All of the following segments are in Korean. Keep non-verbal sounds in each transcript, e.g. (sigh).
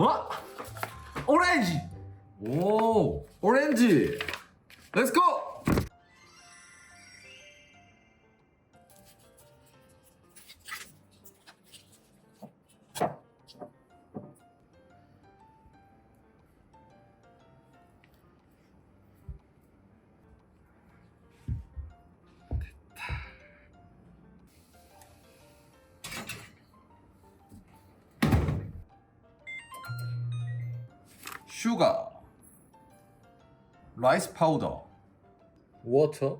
어? 오렌지! 오, 오렌지! 렛츠고! rice powder, water,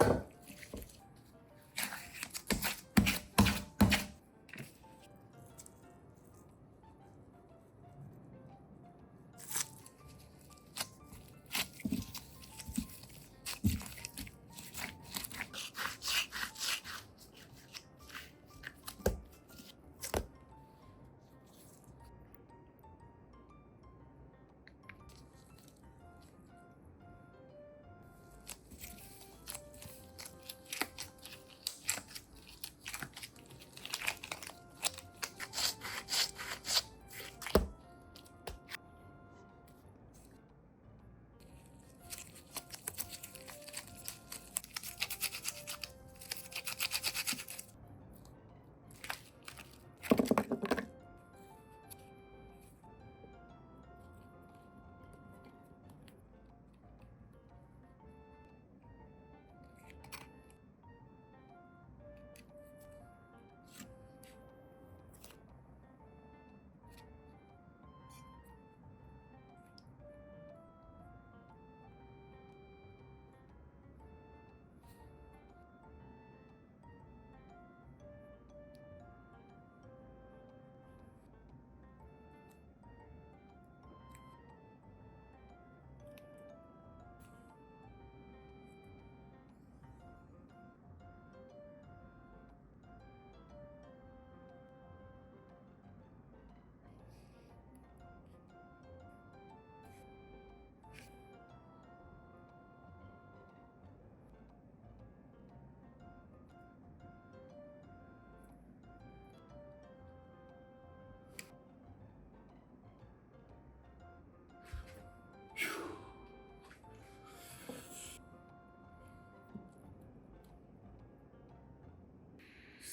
あっ。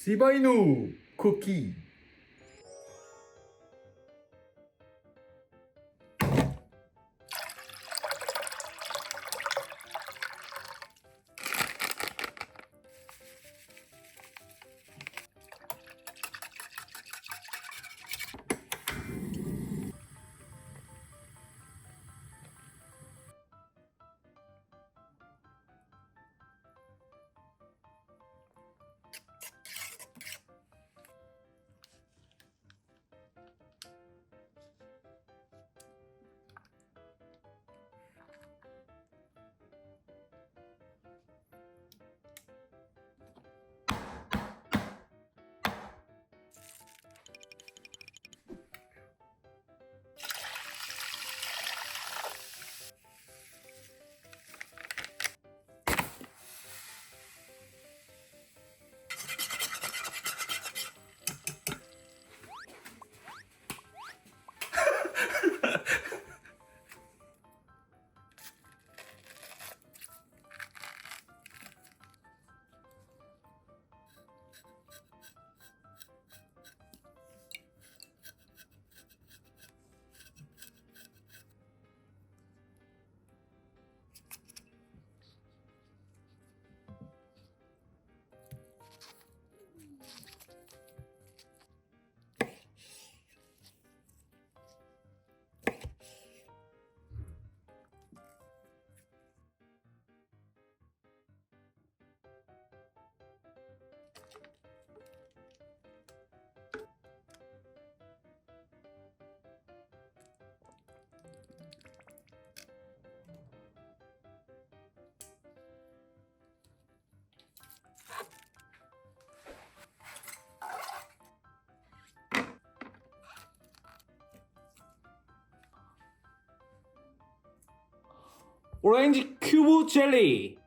柴犬のコキー Orange Cube Jelly.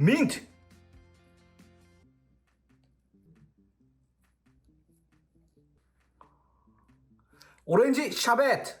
Mint. Orange şabet.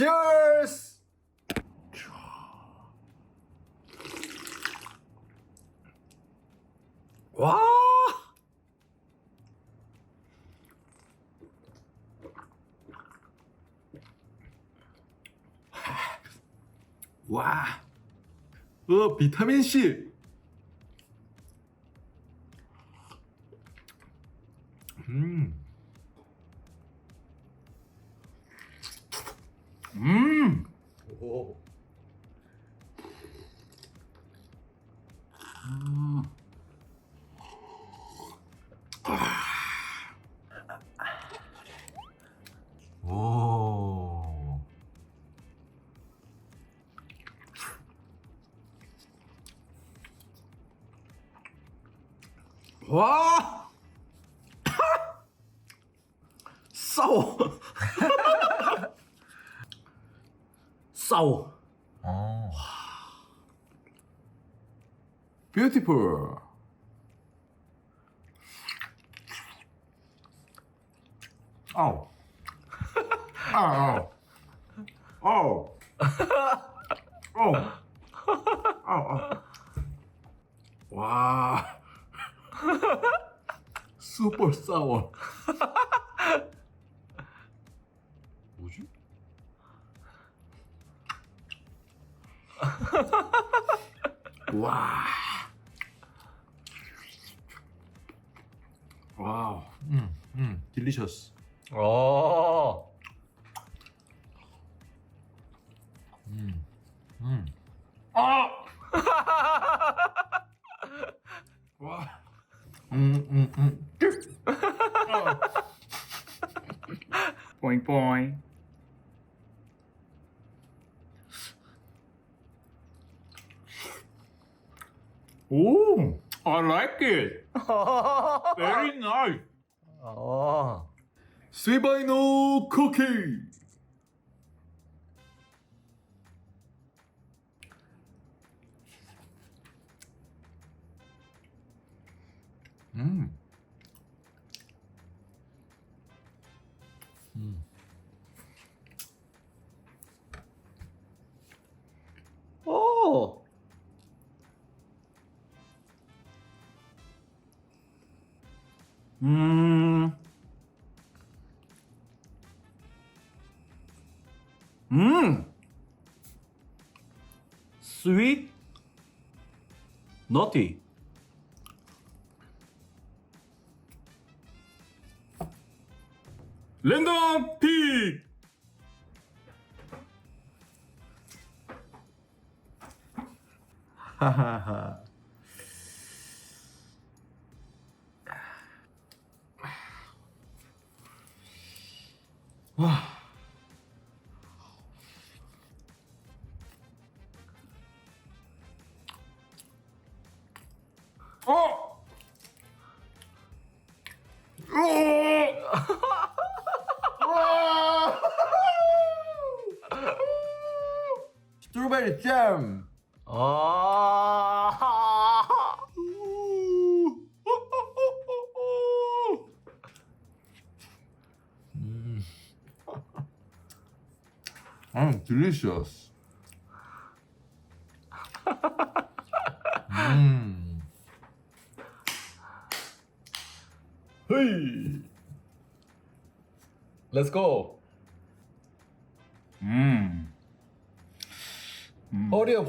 Cheers! 와! 와! 어, 비타민C! 싸워. (laughs) 싸워. 어. 뷰티풀. 아우. 아우. 아우. 아우. 아우. 와. (laughs) 슈퍼 싸워. 와. 와우. 음, 음. 딜리셔스. 어. 음. 음. 아! (laughs) 와. 음, 음, 음. (laughs) 어. 보잉 어. 보잉. Ooh, I like it. (laughs) Very nice. Oh. Sweet no cookie. Mmm. 음! 스윗 너티 랜덤 픽! 하하하 와 them. Oh. (laughs) mm. delicious. mm. Hey. Let's go.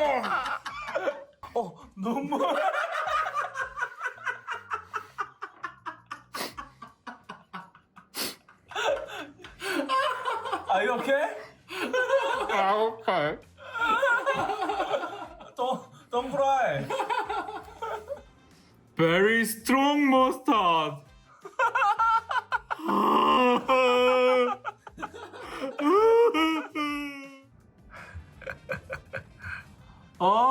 more. 어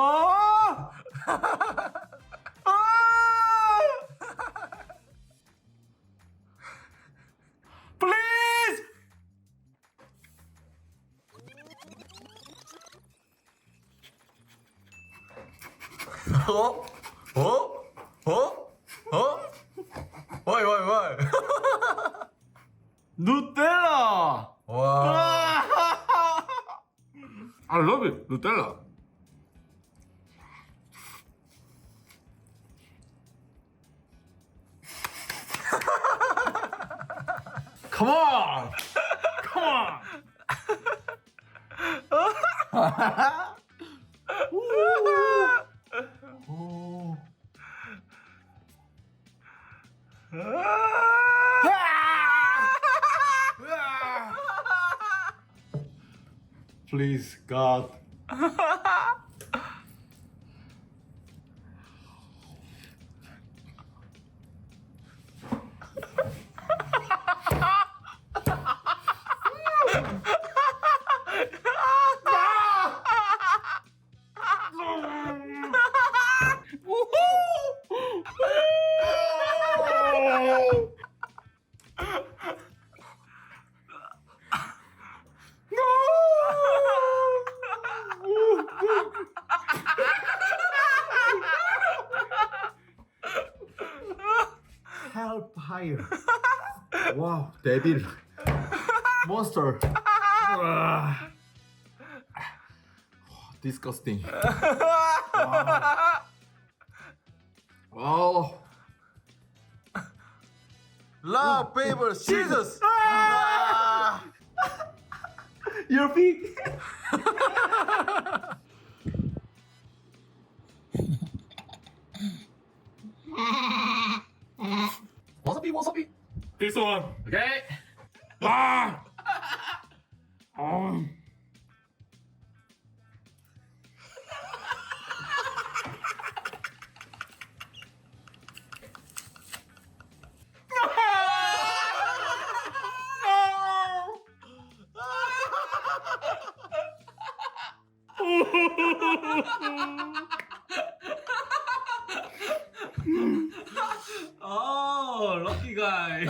Come on! Come on! Ooh. (laughs) Please, God. Debil. (laughs) Monster. Ah. disgusting. (laughs) Oh. Love, paper, Jesus, Your feet. (laughs) Okay. 사이.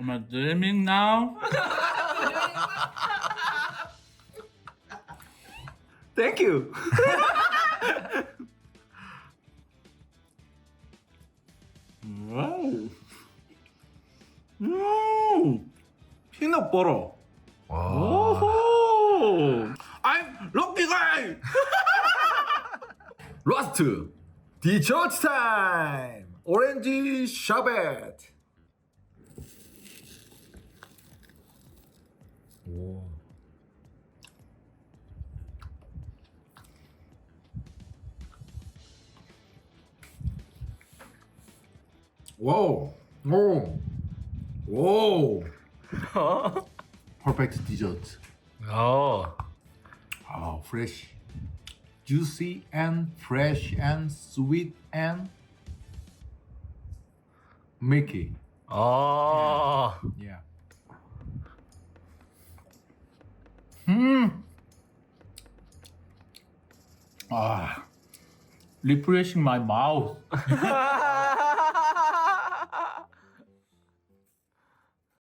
Am I dreaming now? Thank you. 와우. 음. 피넛 버터. 와. 오호. I'm lucky guy. 로스트. 디저트 타임! 오렌지 샤벳! 오. 와우! 오! 오! 퍼펙트 디저트. 어. 아, 프레쉬 juicy and fresh and sweet and Mickey. Oh. Yeah. Hmm. Ah. Refreshing my mouth. (laughs)